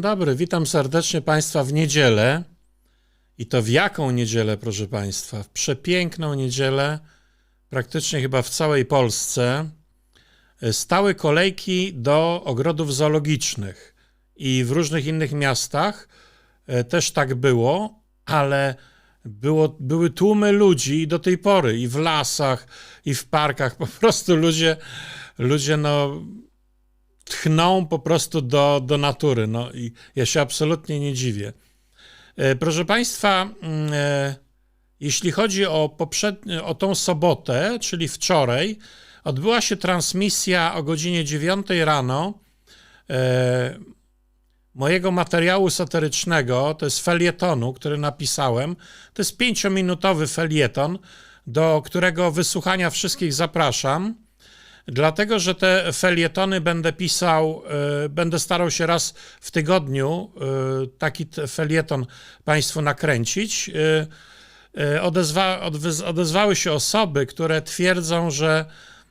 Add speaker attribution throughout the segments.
Speaker 1: Dobry, witam serdecznie Państwa w niedzielę. I to w jaką niedzielę, proszę Państwa? W przepiękną niedzielę, praktycznie chyba w całej Polsce, stały kolejki do ogrodów zoologicznych. I w różnych innych miastach e, też tak było, ale było, były tłumy ludzi do tej pory, i w lasach, i w parkach. Po prostu ludzie, ludzie no, tchną po prostu do, do natury. No i ja się absolutnie nie dziwię. E, Proszę Państwa, mm, e, jeśli chodzi o, poprzedni, o tą sobotę, czyli wczoraj, odbyła się transmisja o godzinie 9 rano e, mojego materiału satyrycznego, to jest felietonu, który napisałem. To jest pięciominutowy felieton, do którego wysłuchania wszystkich zapraszam. Dlatego, że te felietony będę pisał, y, będę starał się raz w tygodniu y, taki felieton Państwu nakręcić. Y, Odezwa, odezwały się osoby, które twierdzą, że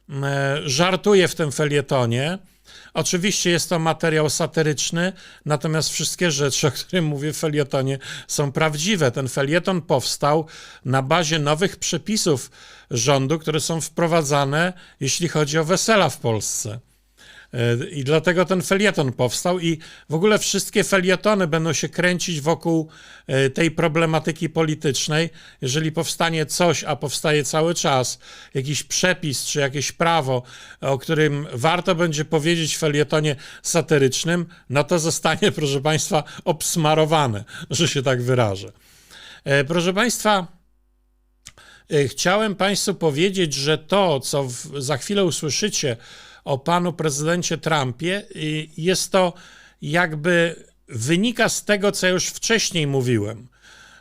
Speaker 1: e, żartuję w tym felietonie. Oczywiście jest to materiał satyryczny, natomiast wszystkie rzeczy, o których mówię w felietonie, są prawdziwe. Ten felieton powstał na bazie nowych przepisów rządu, które są wprowadzane, jeśli chodzi o wesela w Polsce. E, I dlatego ten felieton powstał, i w ogóle wszystkie felietony będą się kręcić wokół e, tej problematyki politycznej. Jeżeli powstanie coś, a powstaje cały czas, jakiś przepis czy jakieś prawo, o którym warto będzie powiedzieć w felietonie satyrycznym, no to zostanie, proszę Państwa, obsmarowane, że się tak wyrażę. E, Proszę Państwa, chciałem Państwu powiedzieć, że to, co w, za chwilę usłyszycie o panu prezydencie Trumpie, jest to jakby wynika z tego, co już wcześniej mówiłem,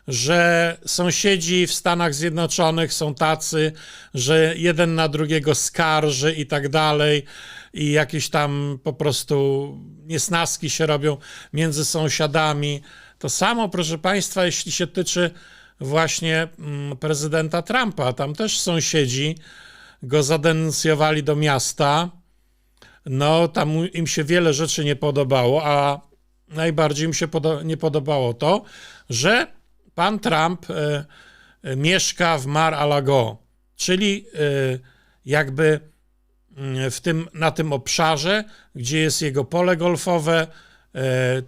Speaker 1: że sąsiedzi w Stanach Zjednoczonych są tacy, że jeden na drugiego skarży i tak dalej, i jakieś tam po prostu niesnaski się robią między sąsiadami. To samo, proszę Państwa, jeśli się tyczy właśnie mm, prezydenta Trumpa. Tam też sąsiedzi go zadenuncjowali do miasta. No, tam im się wiele rzeczy nie podobało, a najbardziej im się podo- nie podobało to, że pan Trump e, e, mieszka w Mar-a-Lago, czyli e, jakby mm, w tym, na tym obszarze, gdzie jest jego pole golfowe,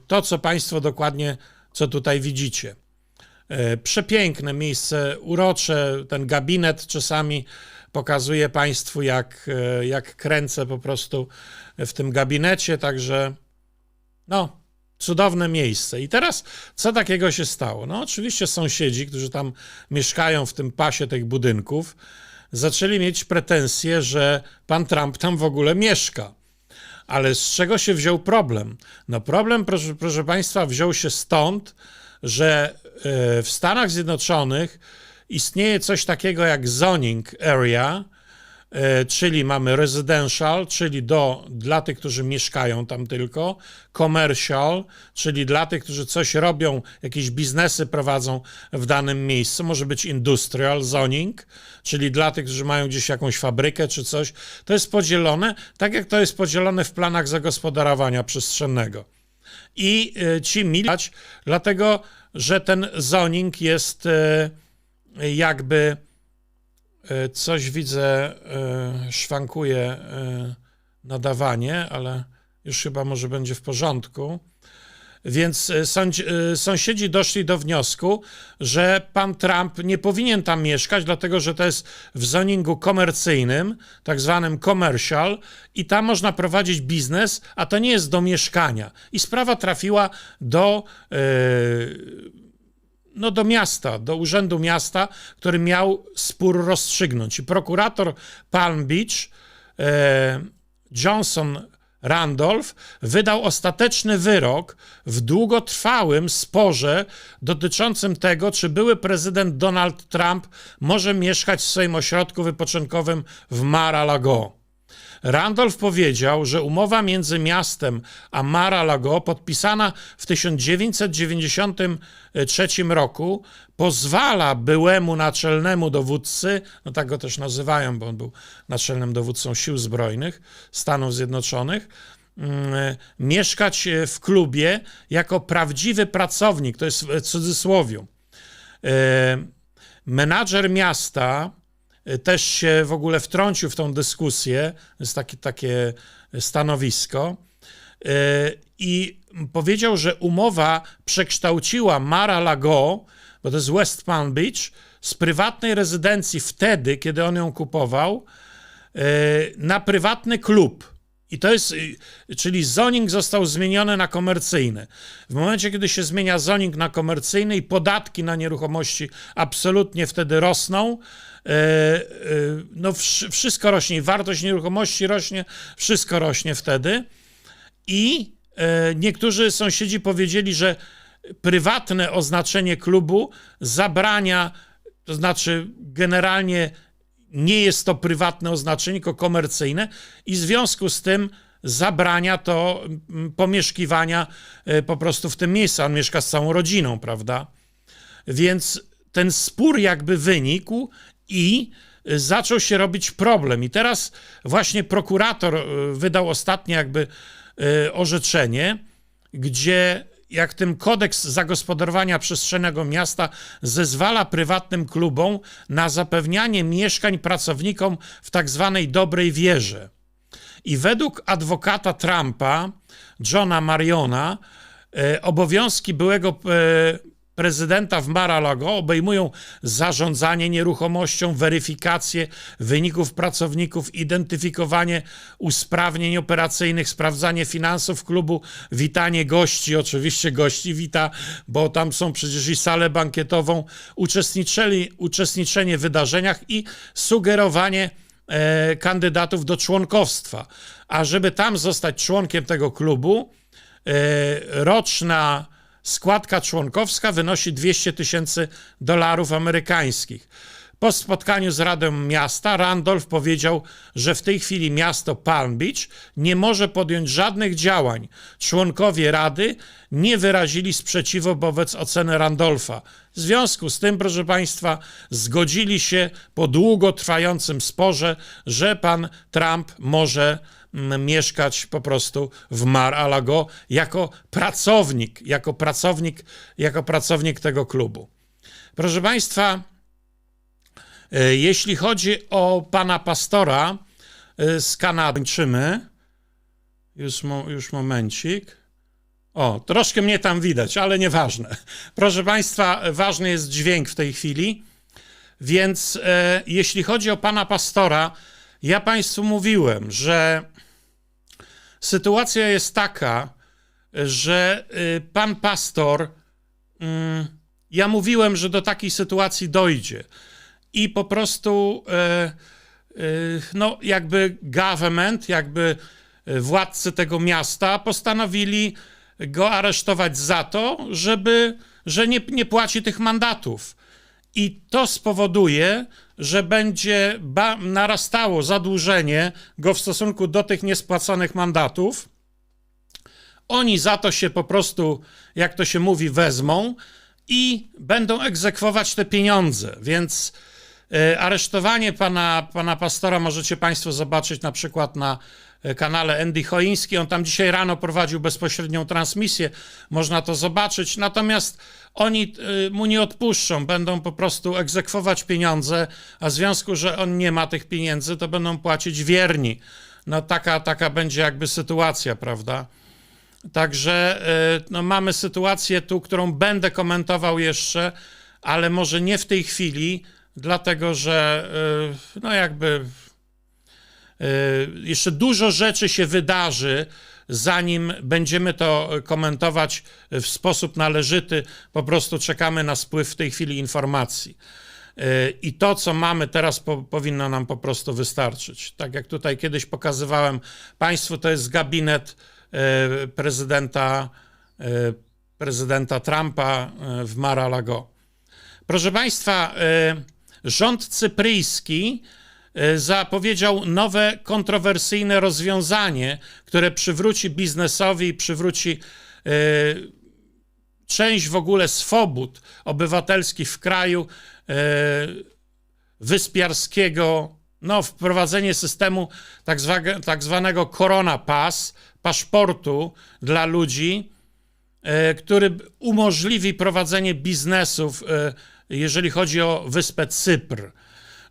Speaker 1: to co Państwo dokładnie, co tutaj widzicie. Przepiękne miejsce, urocze, ten gabinet czasami pokazuje Państwu, jak, e, jak kręcę po prostu w tym gabinecie, także no, cudowne miejsce. I teraz co takiego się stało? No, oczywiście sąsiedzi, którzy tam mieszkają w tym pasie tych budynków, zaczęli mieć pretensje, że pan Trump tam w ogóle mieszka. Ale z czego się wziął problem? No, problem, proszę, proszę Państwa, wziął się stąd, że e, w Stanach Zjednoczonych istnieje coś takiego jak zoning area, e, czyli mamy residential, czyli do, dla tych, którzy mieszkają tam tylko, commercial, czyli dla tych, którzy coś robią, jakieś biznesy prowadzą w danym miejscu, może być industrial zoning, czyli dla tych, którzy mają gdzieś jakąś fabrykę czy coś. To jest podzielone, tak jak to jest podzielone w planach zagospodarowania przestrzennego i e, ci milać, dlatego że ten zoning jest e, jakby e, coś widzę, e, szwankuje e, nadawanie, ale już chyba może będzie w porządku. Więc sąsiedzi doszli do wniosku, że pan Trump nie powinien tam mieszkać, dlatego że to jest w zoningu komercyjnym, tak zwanym commercial, i tam można prowadzić biznes, a to nie jest do mieszkania. I sprawa trafiła do. e, no do miasta, do urzędu miasta, który miał spór rozstrzygnąć. I prokurator Palm Beach, e, Johnson Randolph, wydał ostateczny wyrok w długotrwałym sporze dotyczącym tego, czy były prezydent Donald Trump może mieszkać w swoim ośrodku wypoczynkowym w Mar-a-Lago. Randolph powiedział, że umowa między miastem a Mar-a-Lago podpisana w 1993 roku pozwala byłemu naczelnemu dowódcy, no tak go też nazywają, bo on był naczelnym dowódcą sił zbrojnych Stanów Zjednoczonych, mm, mieszkać e, w klubie jako prawdziwy pracownik, to jest w cudzysłowie. E, Menadżer miasta też się w ogóle wtrącił w tą dyskusję, jest takie, takie stanowisko, e, i powiedział, że umowa przekształciła Mar-a-Lago, bo to jest West Palm Beach, z prywatnej rezydencji wtedy, kiedy on ją kupował, e, na prywatny klub. I to jest, y, czyli zoning został zmieniony na komercyjny. W momencie, kiedy się zmienia zoning na komercyjny i podatki na nieruchomości absolutnie wtedy rosną, e, e, no wsz- wszystko rośnie, wartość nieruchomości rośnie, wszystko rośnie wtedy. I e, niektórzy sąsiedzi powiedzieli, że prywatne oznaczenie klubu zabrania, to znaczy generalnie nie jest to prywatne oznaczenie, tylko komercyjne i w związku z tym zabrania to mm, pomieszkiwania e, po prostu w tym miejscu. On mieszka z całą rodziną, prawda? Więc ten spór jakby wynikł i e, zaczął się robić problem. I teraz właśnie prokurator e, wydał ostatnie jakby orzeczenie, gdzie jak ten kodeks zagospodarowania przestrzennego miasta zezwala prywatnym klubom na zapewnianie mieszkań pracownikom w tak zwanej dobrej wierze. I według adwokata Trumpa, Johna Mariona, e, obowiązki byłego e, prezydenta w Mar-a-Lago obejmują zarządzanie nieruchomością, weryfikację wyników pracowników, identyfikowanie usprawnień operacyjnych, sprawdzanie finansów klubu, witanie gości, oczywiście gości wita, bo tam są przecież i salę bankietową, uczestniczenie w wydarzeniach i sugerowanie e, kandydatów do członkowstwa. A żeby tam zostać członkiem tego klubu, e, roczna składka członkowska wynosi 200 tysięcy dolarów amerykańskich. Po spotkaniu z Radą Miasta Randolph powiedział, że w tej chwili miasto Palm Beach nie może podjąć żadnych działań. Członkowie Rady nie wyrazili sprzeciwu wobec oceny Randolfa. W związku z tym, proszę Państwa, zgodzili się po długotrwającym sporze, że pan Trump może mieszkać po prostu w Mar-a-Lago jako pracownik, jako pracownik, jako pracownik tego klubu. Proszę Państwa, e, jeśli chodzi o pana pastora e, z Kanady, kończymy. Już, już momencik. O, troszkę mnie tam widać, ale nieważne. Proszę Państwa, ważny jest dźwięk w tej chwili. Więc e, jeśli chodzi o pana pastora, ja Państwu mówiłem, że sytuacja jest taka, że y, pan pastor, mm, ja mówiłem, że do takiej sytuacji dojdzie. I po prostu, e, y, no, jakby government, jakby y, władcy tego miasta postanowili go aresztować za to, żeby, że nie, nie płaci tych mandatów. I to spowoduje, że będzie narastało zadłużenie go w stosunku do tych niespłaconych mandatów. Oni za to się po prostu, jak to się mówi, wezmą i będą egzekwować te pieniądze. Więc e, aresztowanie pana, pana pastora możecie Państwo zobaczyć na przykład na kanale Andy Choiński. On tam dzisiaj rano prowadził bezpośrednią transmisję. Można to zobaczyć. Natomiast oni e, mu nie odpuszczą, będą po prostu egzekwować pieniądze, a w związku, że on nie ma tych pieniędzy, to będą płacić wierni. No taka, taka będzie jakby sytuacja, prawda? Także e, no, mamy sytuację tu, którą będę komentował jeszcze, ale może nie w tej chwili, dlatego że e, no jakby e, jeszcze dużo rzeczy się wydarzy, zanim będziemy to komentować w sposób należyty. Po prostu czekamy na spływ w tej chwili informacji. I to, co mamy teraz, po, powinno nam po prostu wystarczyć. Tak jak tutaj kiedyś pokazywałem Państwu, to jest gabinet e, prezydenta, e, prezydenta Trumpa e, w Mar-a-Lago. Proszę Państwa, e, rząd cypryjski e, zapowiedział nowe kontrowersyjne rozwiązanie, które przywróci biznesowi i przywróci e, część w ogóle swobód obywatelskich w kraju e, wyspiarskiego, no, wprowadzenie systemu tak, zwa, tak zwanego Corona Pass, paszportu dla ludzi, e, który umożliwi prowadzenie biznesów, e, jeżeli chodzi o wyspę Cypr.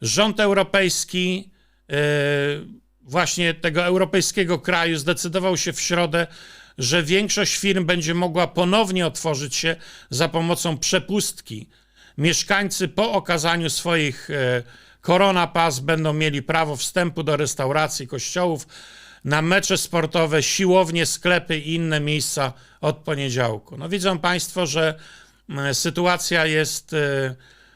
Speaker 1: Rząd europejski, e, właśnie tego europejskiego kraju, zdecydował się w środę, że większość firm będzie mogła ponownie otworzyć się za pomocą przepustki. Mieszkańcy po okazaniu swoich e, Corona Pass będą mieli prawo wstępu do restauracji, kościołów, na mecze sportowe, siłownie, sklepy i inne miejsca od poniedziałku. No widzą Państwo, że sytuacja jest e,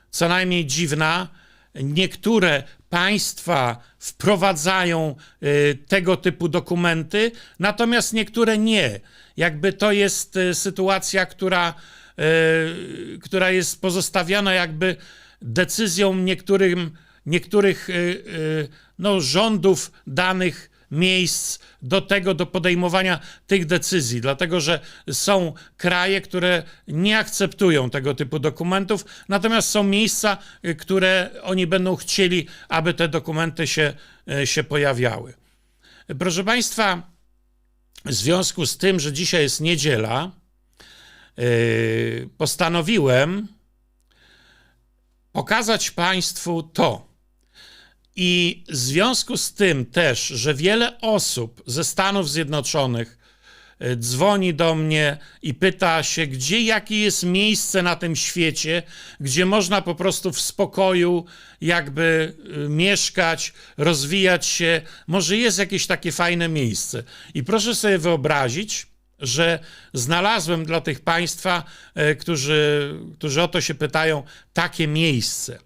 Speaker 1: co najmniej dziwna. Niektóre państwa wprowadzają e, tego typu dokumenty, natomiast niektóre nie. Jakby to jest e, sytuacja, która, e, która jest pozostawiona jakby decyzją niektórym, niektórych no, rządów danych miejsc do tego, do podejmowania tych decyzji, dlatego że są kraje, które nie akceptują tego typu dokumentów, natomiast są miejsca, y, które oni będą chcieli, aby te dokumenty się, y, się pojawiały. Proszę Państwa, w związku z tym, że dzisiaj jest niedziela, yy, postanowiłem pokazać Państwu to, i w związku z tym też, że wiele osób ze Stanów Zjednoczonych e, dzwoni do mnie i pyta się, gdzie, jakie jest miejsce na tym świecie, gdzie można po prostu w spokoju jakby e, mieszkać, rozwijać się. Może jest jakieś takie fajne miejsce. I proszę sobie wyobrazić, że znalazłem dla tych Państwa, e, którzy, którzy o to się pytają, takie miejsce.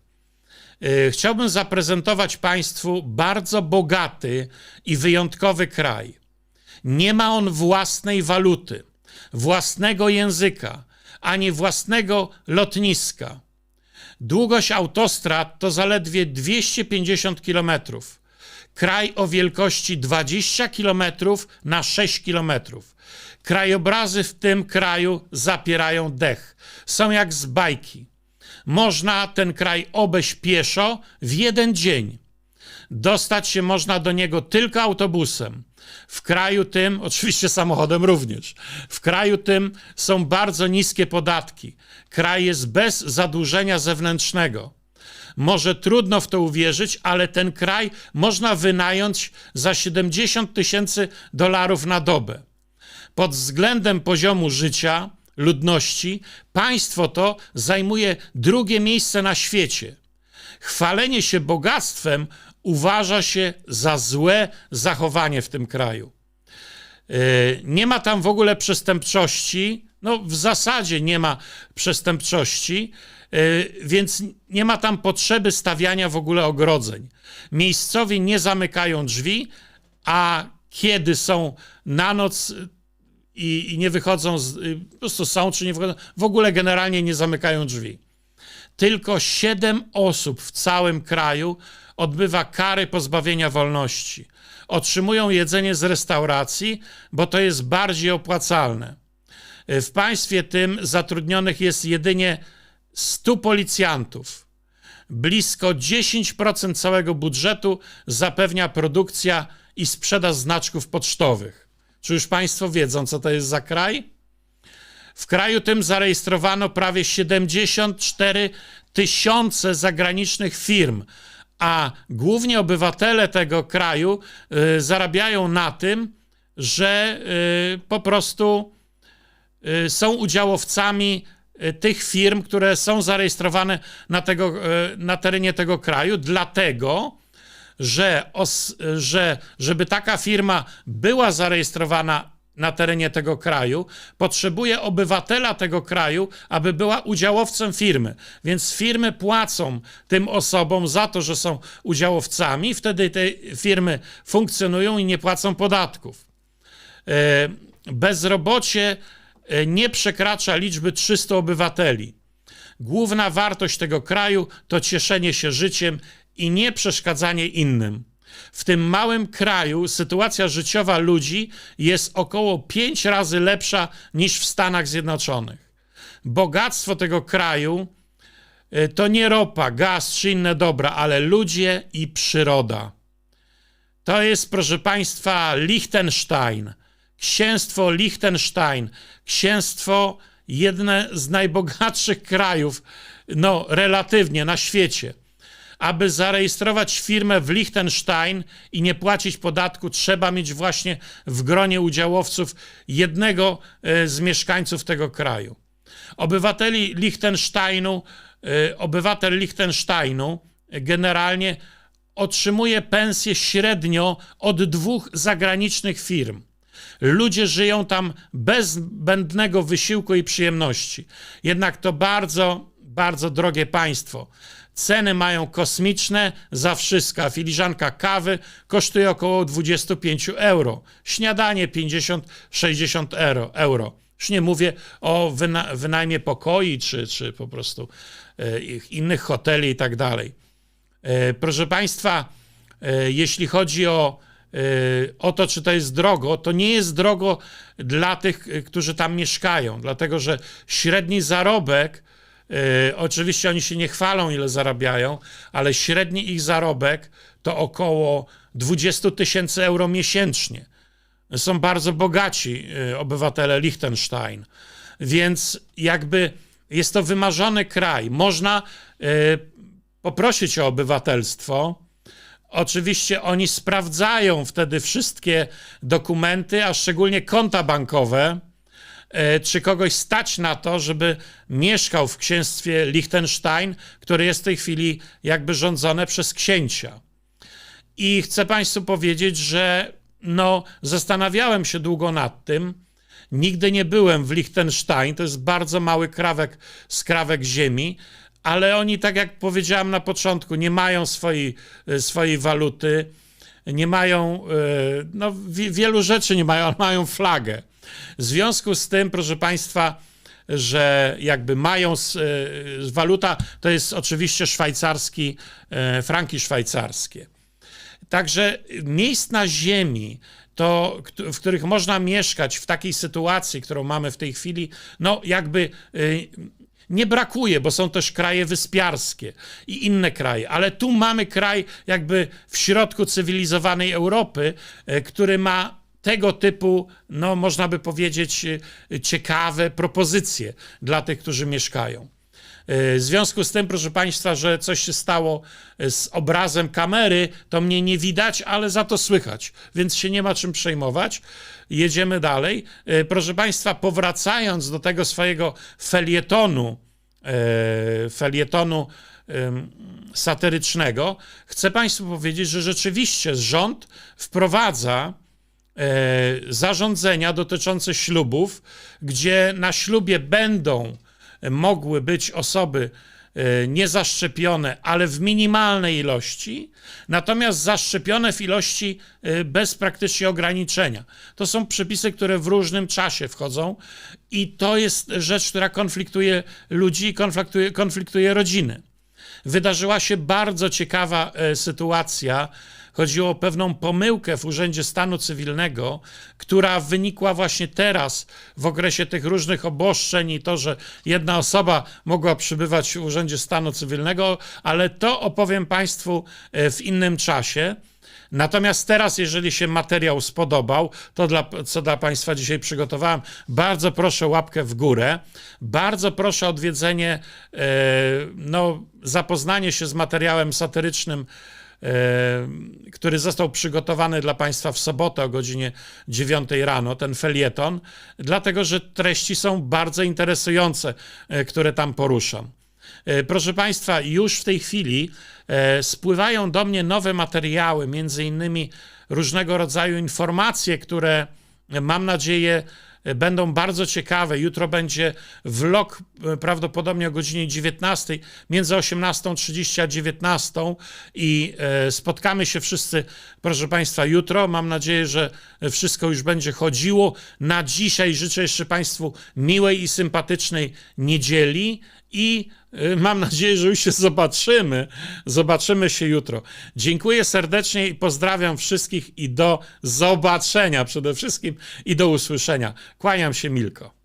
Speaker 1: Y, chciałbym zaprezentować Państwu bardzo bogaty i wyjątkowy kraj. Nie ma on własnej waluty, własnego języka, ani własnego lotniska. Długość autostrad to zaledwie 250 km. Kraj o wielkości 20 km na 6 km. Krajobrazy w tym kraju zapierają dech. Są jak z bajki można ten kraj obejść pieszo w jeden dzień. Dostać się można do niego tylko autobusem. W kraju tym, oczywiście samochodem również, w kraju tym są bardzo niskie podatki. Kraj jest bez zadłużenia zewnętrznego. Może trudno w to uwierzyć, ale ten kraj można wynająć za 70 tysięcy dolarów na dobę. Pod względem poziomu życia ludności, państwo to zajmuje drugie miejsce na świecie. Chwalenie się bogactwem uważa się za złe zachowanie w tym kraju. E, nie ma tam w ogóle przestępczości, no w zasadzie nie ma przestępczości, e, więc nie ma tam potrzeby stawiania w ogóle ogrodzeń. Miejscowi nie zamykają drzwi, a kiedy są na noc, i, i nie wychodzą, z, y, po prostu są czy nie wychodzą, w ogóle generalnie nie zamykają drzwi. Tylko siedem osób w całym kraju odbywa kary pozbawienia wolności. Otrzymują jedzenie z restauracji, bo to jest bardziej opłacalne. Y, w państwie tym zatrudnionych jest jedynie 100 policjantów. Blisko 10% całego budżetu zapewnia produkcja i sprzedaż znaczków pocztowych. Czy już Państwo wiedzą, co to jest za kraj? W kraju tym zarejestrowano prawie 74 tysiące zagranicznych firm, a głównie obywatele tego kraju y, zarabiają na tym, że y, po prostu y, są udziałowcami y, tych firm, które są zarejestrowane na, tego, y, na terenie tego kraju, dlatego że, os, że żeby taka firma była zarejestrowana na terenie tego kraju, potrzebuje obywatela tego kraju, aby była udziałowcem firmy. Więc firmy płacą tym osobom za to, że są udziałowcami, wtedy te firmy funkcjonują i nie płacą podatków. E, bezrobocie e, nie przekracza liczby 300 obywateli. Główna wartość tego kraju to cieszenie się życiem i nie przeszkadzanie innym. W tym małym kraju sytuacja życiowa ludzi jest około pięć razy lepsza niż w Stanach Zjednoczonych. Bogactwo tego kraju y, to nie ropa, gaz czy inne dobra, ale ludzie i przyroda. To jest, proszę Państwa, Liechtenstein, księstwo Liechtenstein, księstwo jedne z najbogatszych krajów, no relatywnie na świecie. Aby zarejestrować firmę w Liechtenstein i nie płacić podatku, trzeba mieć właśnie w gronie udziałowców jednego e, z mieszkańców tego kraju. Obywateli Liechtensteinu, e, obywatel Liechtensteinu generalnie otrzymuje pensję średnio od dwóch zagranicznych firm. Ludzie żyją tam bez zbędnego wysiłku i przyjemności. Jednak to bardzo, bardzo drogie państwo. Ceny mają kosmiczne za wszystko. Filiżanka kawy kosztuje około 25 euro. Śniadanie 50-60 euro. Już nie mówię o wyna wynajmie pokoi, czy, czy po prostu ich innych hoteli i tak dalej. E, proszę Państwa, e, jeśli chodzi o, o to, czy to jest drogo, to nie jest drogo dla tych, którzy tam mieszkają, dlatego że średni zarobek, oczywiście oni się nie chwalą, ile zarabiają, ale średni ich zarobek to około 20 tysięcy euro miesięcznie. Są bardzo bogaci e, obywatele Liechtenstein, więc jakby jest to wymarzony kraj. Można e, poprosić o obywatelstwo. Oczywiście oni sprawdzają wtedy wszystkie dokumenty, a szczególnie konta bankowe, e, czy kogoś stać na to, żeby mieszkał w księstwie Liechtenstein, które jest w tej chwili jakby rządzone przez księcia. I chcę Państwu powiedzieć, że no, zastanawiałem się długo nad tym. Nigdy nie byłem w Liechtenstein, to jest bardzo mały krawek, skrawek ziemi, ale oni, tak jak powiedziałem na początku, nie mają swojej, swojej waluty, nie mają, e, no wi- wielu rzeczy nie mają, ale mają flagę. W związku z tym, proszę Państwa, że jakby mają, e, waluta to jest oczywiście szwajcarski, e, franki szwajcarskie. Także miejsc na ziemi, to, w których można mieszkać w takiej sytuacji, którą mamy w tej chwili, no jakby y, nie brakuje, bo są też kraje wyspiarskie i inne kraje, ale tu mamy kraj jakby w środku cywilizowanej Europy, który ma tego typu, no można by powiedzieć, y, ciekawe propozycje dla tych, którzy mieszkają. W związku z tym, proszę Państwa, że coś się stało z obrazem kamery, to mnie nie widać, ale za to słychać, więc się nie ma czym przejmować. Jedziemy dalej. Proszę Państwa, powracając do tego swojego felietonu, felietonu satyrycznego, chcę Państwu powiedzieć, że rzeczywiście rząd wprowadza zarządzenia dotyczące ślubów, gdzie na ślubie będą mogły być osoby e, niezaszczepione, ale w minimalnej ilości, natomiast zaszczepione w ilości e, bez praktycznie ograniczenia. To są przepisy, które w różnym czasie wchodzą i to jest rzecz, która konfliktuje ludzi i konfliktuje, konfliktuje rodziny. Wydarzyła się bardzo ciekawa e, sytuacja. Chodziło o pewną pomyłkę w Urzędzie Stanu Cywilnego, która wynikła właśnie teraz w okresie tych różnych obostrzeń i to, że jedna osoba mogła przybywać w Urzędzie Stanu Cywilnego, ale to opowiem Państwu e, w innym czasie. Natomiast teraz, jeżeli się materiał spodobał, to dla, co dla Państwa dzisiaj przygotowałem, bardzo proszę łapkę w górę. Bardzo proszę odwiedzenie, e, no, zapoznanie się z materiałem satyrycznym, który został przygotowany dla Państwa w sobotę o godzinie 9 rano, ten felieton, dlatego że treści są bardzo interesujące, e, które tam poruszam. E, Proszę Państwa, już w tej chwili e, spływają do mnie nowe materiały, między innymi różnego rodzaju informacje, które e, mam nadzieję e, będą bardzo ciekawe. Jutro będzie vlog e, prawdopodobnie o godzinie 19, między 18.30 a 19 i e, spotkamy się wszyscy, proszę Państwa, jutro. Mam nadzieję, że wszystko już będzie chodziło. Na dzisiaj życzę jeszcze Państwu miłej i sympatycznej niedzieli i mam nadzieję, że już się zobaczymy. Zobaczymy się jutro. Dziękuję serdecznie i pozdrawiam wszystkich i do zobaczenia przede wszystkim i do usłyszenia. Kłaniam się Milko.